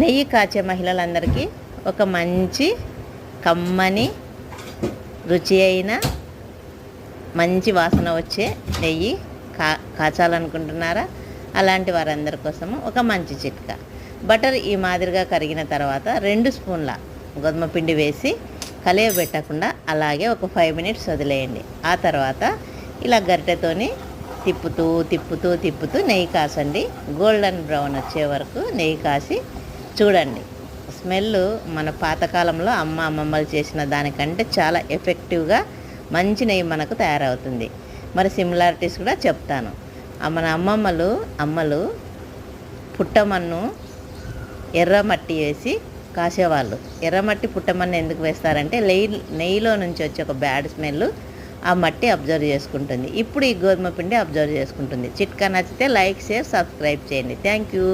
నెయ్యి కాచే మహిళలందరికీ ఒక మంచి కమ్మని రుచి అయిన మంచి వాసన వచ్చే నెయ్యి కా కాచాలనుకుంటున్నారా? అలాంటి వారందరి కోసము ఒక మంచి చిట్కా. బటర్ ఈ మాదిరిగా కరిగిన తర్వాత రెండు స్పూన్ల గోధుమ పిండి వేసి కలియబెట్టకుండా అలాగే ఒక ఫైవ్ మినిట్స్ వదిలేయండి. ఆ తర్వాత ఇలా గరిటెతోని తిప్పుతూ తిప్పుతూ తిప్పుతూ నెయ్యి కాసండి. గోల్డెన్ బ్రౌన్ వచ్చే వరకు నెయ్యి కాసి చూడండి. స్మెల్ మన పాతకాలంలో అమ్మ అమ్మమ్మలు చేసిన దానికంటే చాలా ఎఫెక్టివ్గా మంచి నెయ్యి మనకు తయారవుతుంది. మరి సిమిలారిటీస్ కూడా చెప్తాను. ఆ మన అమ్మమ్మలు అమ్మలు పుట్టమన్ను ఎర్రమట్టి వేసి కాసేవాళ్ళు. ఎర్రమట్టి పుట్టమన్ను ఎందుకు వేస్తారంటే నెయ్యి నెయ్యిలో నుంచి వచ్చే ఒక బ్యాడ్ స్మెల్ ఆ మట్టి అబ్జర్వ్ చేసుకుంటుంది. ఇప్పుడు ఈ గోధుమ పిండి అబ్జర్వ్ చేసుకుంటుంది. చిట్కా నచ్చితే లైక్ షేర్ సబ్స్క్రైబ్ చేయండి. Thank you.